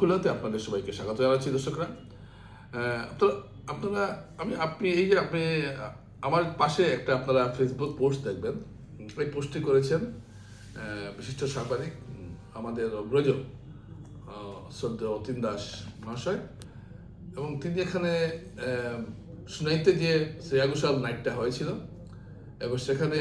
খুলেতে আপনাদের সবাইকে স্বাগত জানাচ্ছি দর্শকরা। আহ, আপনারা আমি আপনি এই যে আপনি আমার পাশে একটা আপনারা ফেসবুক পোস্ট দেখবেন। এই পোস্টটি করেছেন বিশিষ্ট সাংবাদিক আমাদের অগ্রজ শ্রদ্ধেয় অতীন দাস মহাশয়। এবং তিনি এখানে শুনাইতে যে শ্রেয়া ঘোষাল নাইটটা হয়েছিল। এবং সেখানে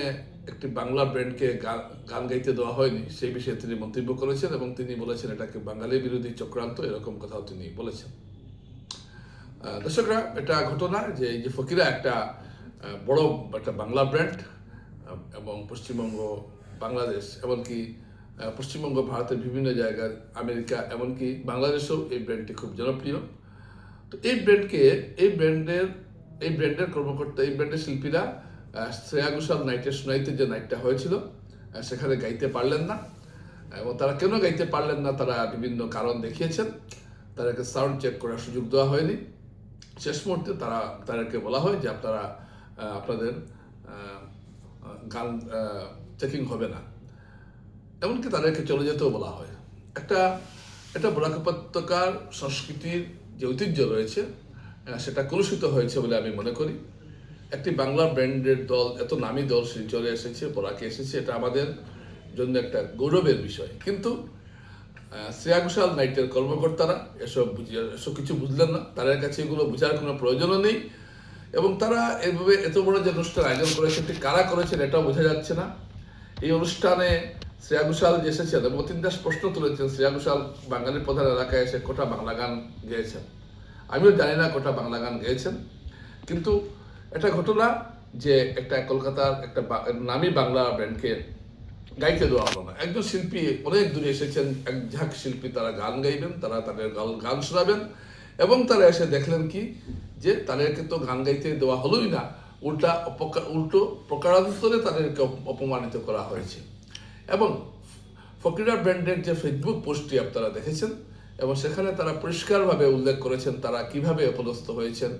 একটি বাংলা ব্যান্ডকে গা- গান গাইতে দেওয়া হয়নি, সেই বিষয়ে তিনি মন্তব্য করেছেন এবং তিনি বলেছেন এটাকে বাঙালি বিরোধী চক্রান্ত, এরকম কথাও তিনি বলেছেন। দর্শকরা, এটা ঘটনা যে এই যে ফকিরা একটা বড় একটা বাংলা ব্র্যান্ড এবং পশ্চিমবঙ্গ, বাংলাদেশ, এমনকি পশ্চিমবঙ্গ, ভারতের বিভিন্ন জায়গার আমেরিকা, এমনকি বাংলাদেশেও এই ব্র্যান্ডটি খুব জনপ্রিয়। তো এই ব্র্যান্ডকে, এই ব্র্যান্ডের এই ব্র্যান্ডের কর্মকর্তা, এই ব্র্যান্ডের শিল্পীরা শ্রেয়া ঘোষাল নাইটের শুনাইতে যে নাইটটা হয়েছিল সেখানে গাইতে পারলেন না। এবং তারা কেন গাইতে পারলেন না, তারা বিভিন্ন কারণ দেখিয়েছেন। তাদেরকে সাউন্ড চেক করার সুযোগ দেওয়া হয়নি। শেষ মুহূর্তে তারা, তাদেরকে বলা হয় যে আপনারা আপনাদের গান চেকিং হবে না। এমনকি তাদেরকে চলে যেতেও বলা হয়। একটা একটা বরাক উপত্যকার সংস্কৃতির যে ঐতিহ্য রয়েছে সেটা কলুষিত হয়েছে বলে আমি মনে করি। একটি বাংলা ব্র্যান্ডের দল, এত নামী দল শিলচরে এসেছে বরাকে এসেছে, এটা আমাদের জন্য একটা গৌরবের বিষয়। কিন্তু শ্রেয়া ঘোষাল নাইটের কর্মকর্তারা এসব এসব কিছু বুঝলেন না। তাদের কাছে এগুলো বোঝার কোনো প্রয়োজনও নেই। এবং তারা এভাবে এত বড় যে অনুষ্ঠান আয়োজন করেছে এটি কারা করেছেন এটাও বোঝা যাচ্ছে না। এই অনুষ্ঠানে শ্রেয়া ঘোষাল যে এসেছেন অতীন দাস প্রশ্ন তুলেছেন, শ্রেয়া ঘোষাল বাঙালির প্রধান এলাকায় এসে কোটা বাংলা গান গেয়েছেন? আমিও জানি না কোটা বাংলা গান গেয়েছেন। কিন্তু এটা ঘটনা যে একটা কলকাতার একটা নামী বাংলা ব্যান্ডকে গাইতে দেওয়া হলো না। একজন শিল্পী অনেক দূরে এসেছেন, এক ঝাঁক শিল্পী তারা গান গাইবেন, তারা তাদের গান- শোনাবেন, এবং তারা এসে দেখলেন কি যে তাদেরকে তো গান গাইতে দেওয়া হলোই না, উল্টা উল্টো প্রকারান্তরে তাদেরকে অপমানিত করা হয়েছে। এবং ফকিরা ব্র্যান্ডের যে ফেসবুক পোস্টটি আপনারা দেখেছেন, এবং সেখানে তারা পরিষ্কারভাবে উল্লেখ করেছেন তারা কীভাবে অপদস্থ হয়েছেন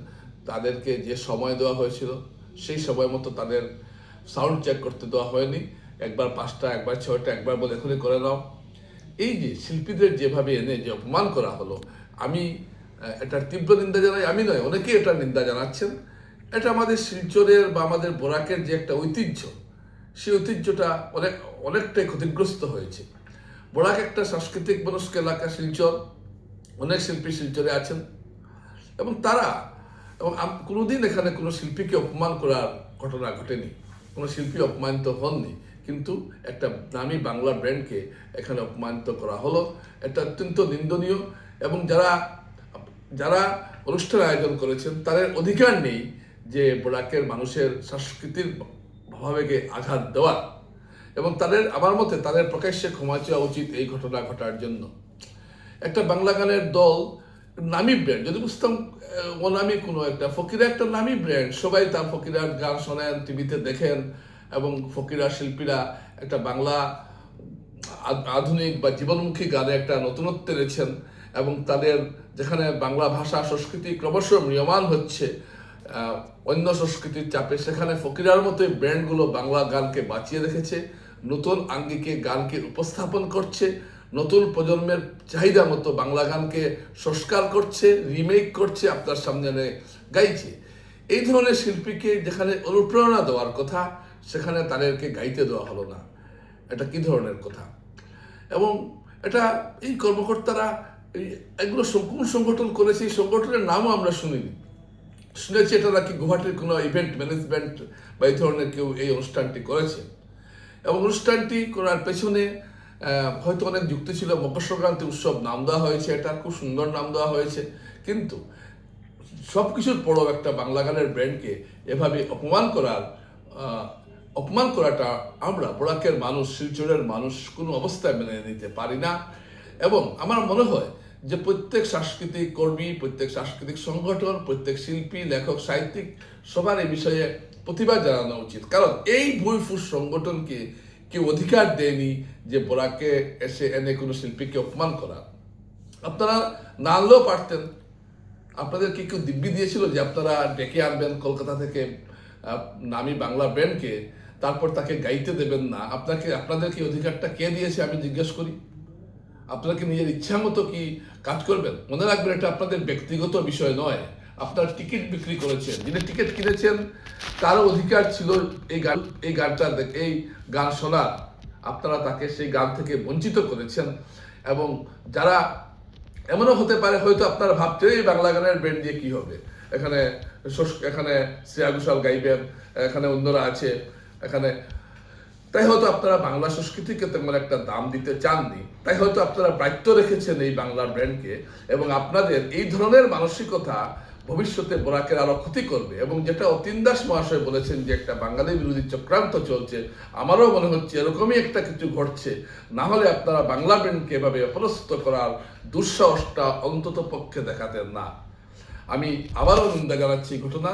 তাদেরকে যে সময় দেওয়া হয়েছিল, সেই সময় মতো তাদের সাউন্ড চেক করতে দেওয়া হয়নি। একবার পাঁচটা, একবার ছয়টা, একবার বলে এখনই করে নাও। এই যে শিল্পীদের যেভাবে এনে যে অপমান করা হলো, আমি এটার তীব্র নিন্দা জানাই। আমি নয়, অনেকেই এটার নিন্দা জানাচ্ছেন। এটা আমাদের শিলচরের বা আমাদের বোরাকের যে একটা ঐতিহ্য, সেই ঐতিহ্যটা অনেক, অনেকটাই ক্ষতিগ্রস্ত হয়েছে। বোরাক একটা সাংস্কৃতিক মনস্ক এলাকা, শিলচর। অনেক শিল্পী শিলচরে আছেন। এবং তারা এবং কোনোদিন এখানে কোনো শিল্পীকে অপমান করার ঘটনা ঘটেনি। কোনো শিল্পী অপমানিত হননি। কিন্তু একটা নামী বাংলা ব্র্যান্ডকে এখানে অপমানিত করা হলো। এটা অত্যন্ত নিন্দনীয় এবং যারা যারা অনুষ্ঠান আয়োজন করেছেন, তাদের অধিকার নেই যে বোরাকের মানুষের সাংস্কৃতিক ভাবাবেগে আঘাত দেওয়ার এবং তাদের আমার মতে তাদের প্রকাশ্যে ক্ষমা চাওয়া উচিত এই ঘটনা ঘটার জন্য। একটা বাংলা গানের দল নামি ব্র্যান্ড যদি বুঝতাম অনামি কোনো একটা। ফকিরা একটা নামি ব্র্যান্ড সবাই তার ফকিরার গান শোনেন, টিভিতে দেখেন, এবং ফকিরা শিল্পীরা একটা বাংলা আধুনিক বা জীবনমুখী গানে একটা নতুনত্ব এনেছেন, এবং তাদের যেখানে বাংলা ভাষা, সংস্কৃতি ক্রমশ ম্রিয়মান হচ্ছে অন্য সংস্কৃতির চাপে, সেখানে ফকিরার মতো এই ব্র্যান্ডগুলো বাংলা গানকে বাঁচিয়ে রেখেছে, নতুন আঙ্গিকে গানকে উপস্থাপন করছে নতুন প্রজন্মের চাহিদা মতো বাংলা গানকে সংস্কার করছে রিমেক করছে, আপনার সামনে গাইছে। এই ধরনের শিল্পীকে যেখানে অনুপ্রেরণা দেওয়ার কথা, সেখানে তাদেরকে গাইতে দেওয়া হলো না। এটা কি ধরনের কথা? এবং এটা এই কর্মকর্তারা এগুলো কোন সংগঠন করেছে, এই সংগঠনের নামও আমরা শুনিনি। শুনেছি এটা নাকি গুয়াহাটির কোনো ইভেন্ট ম্যানেজমেন্ট বা এই ধরনের কেউ এই অনুষ্ঠানটি করেছে। এবং অনুষ্ঠানটি করার পেছনে হয়তো অনেক যুক্তি ছিল মকর সংক্রান্তি উৎসব নাম দেওয়া হয়েছে এটা, খুব সুন্দর নাম দেওয়া হয়েছে। কিন্তু সব কিছুর পরও একটা বাংলা গানের ব্র্যান্ডকে এভাবে অপমান করার অপমান করাটা আমরা বোরাকের মানুষ, শিলচরের মানুষ কোনো অবস্থায় মেনে নিতে পারি না। এবং আমার মনে হয় যে প্রত্যেক সাংস্কৃতিক কর্মী, প্রত্যেক সাংস্কৃতিক সংগঠন, প্রত্যেক শিল্পী, লেখক, সাহিত্যিক সবার এই বিষয়ে প্রতিবাদ জানানো উচিত। কারণ এই ভুইফুস সংগঠনকে কেউ অধিকার দেয়নি যে বোরাকে এসে এনে কোনো শিল্পীকে অপমান করা? আপনারা না আনলেও পারতেন। আপনাদের কি কেউ দিব্যি দিয়েছিল যে আপনারা ডেকে আনবেন কলকাতা থেকে নামি বাংলা ব্যান্ডকে, তারপর তাকে গাইতে দেবেন না? আপনাকে, আপনাদের কি অধিকারটা কে দিয়েছে আমি জিজ্ঞেস করি? আপনারা কি নিজের ইচ্ছা মতো কি কাজ করবেন? মনে রাখবেন এটা আপনাদের ব্যক্তিগত বিষয় নয়। আপনারা টিকিট বিক্রি করেছেন। যিনি টিকিট কিনেছেন তারও অধিকার ছিল এই গান, এই গানটা, এই গান শোনার আপনারা তাকে সেই গান থেকে বঞ্চিত করেছেন এবং যারা এমনও হতে পারে, হয়তো আপনারা ভাবছেন এই বাংলা গানের ব্যান্ড দিয়ে কি হবে। এখানে এখানে শ্রেয়া ঘোষাল গাইবেন, এখানে অন্যরা আছে, এখানে তাই হয়তো আপনারা বাংলা সংস্কৃতিকে তেমন একটা দাম দিতে চাননি। তাই হয়তো আপনারা দায়িত্ব রেখেছেন এই বাংলা ব্র্যান্ডকে এবং আপনাদের এই ধরনের মানসিকতা ভবিষ্যতে বোরাকের আরও ক্ষতি করবে। এবং যেটা অতীন দাস মহাশয় বলেছেন যে একটা বাঙালি বিরোধী চক্রান্ত চলছে, আমারও মনে হচ্ছে এরকমই একটা কিছু ঘটছে। না হলে আপনারা বাংলা ব্র্যান্ডকে এভাবে অপরস্ত করার দুঃসাহসটা অন্তত পক্ষে দেখাতেন না। আমি আবারও নিন্দা জানাচ্ছি ঘটনা,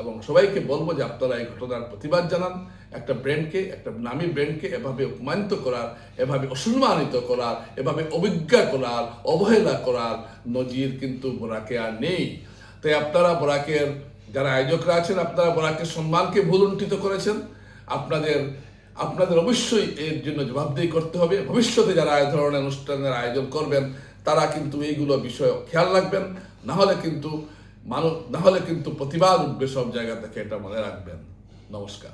এবং সবাইকে বলব যে আপনারা এই ঘটনার প্রতিবাদ জানান। একটা ব্র্যান্ডকে একটা নামী ব্র্যান্ডকে এভাবে অপমানিত করার, এভাবে অসম্মানিত করার, এভাবে অবজ্ঞা করার, অবহেলা করার নজির কিন্তু বোরাকে আর নেই। তাই আপনারা বরাকের, যারা আয়োজকরা আছেন, আপনারা বরাকের সম্মানকে ভুলুণ্ঠিত করেছেন। আপনাদের আপনাদের অবশ্যই এর জন্য জবাবদিহি করতে হবে। ভবিষ্যতে যারা এই ধরনের অনুষ্ঠানের আয়োজন করবেন, তারা কিন্তু এইগুলো বিষয়ে খেয়াল রাখবেন। না হলে কিন্তু মানুষ, না হলে কিন্তু প্রতিবাদ উঠবে সব জায়গা থেকে, এটা মনে রাখবেন। নমস্কার।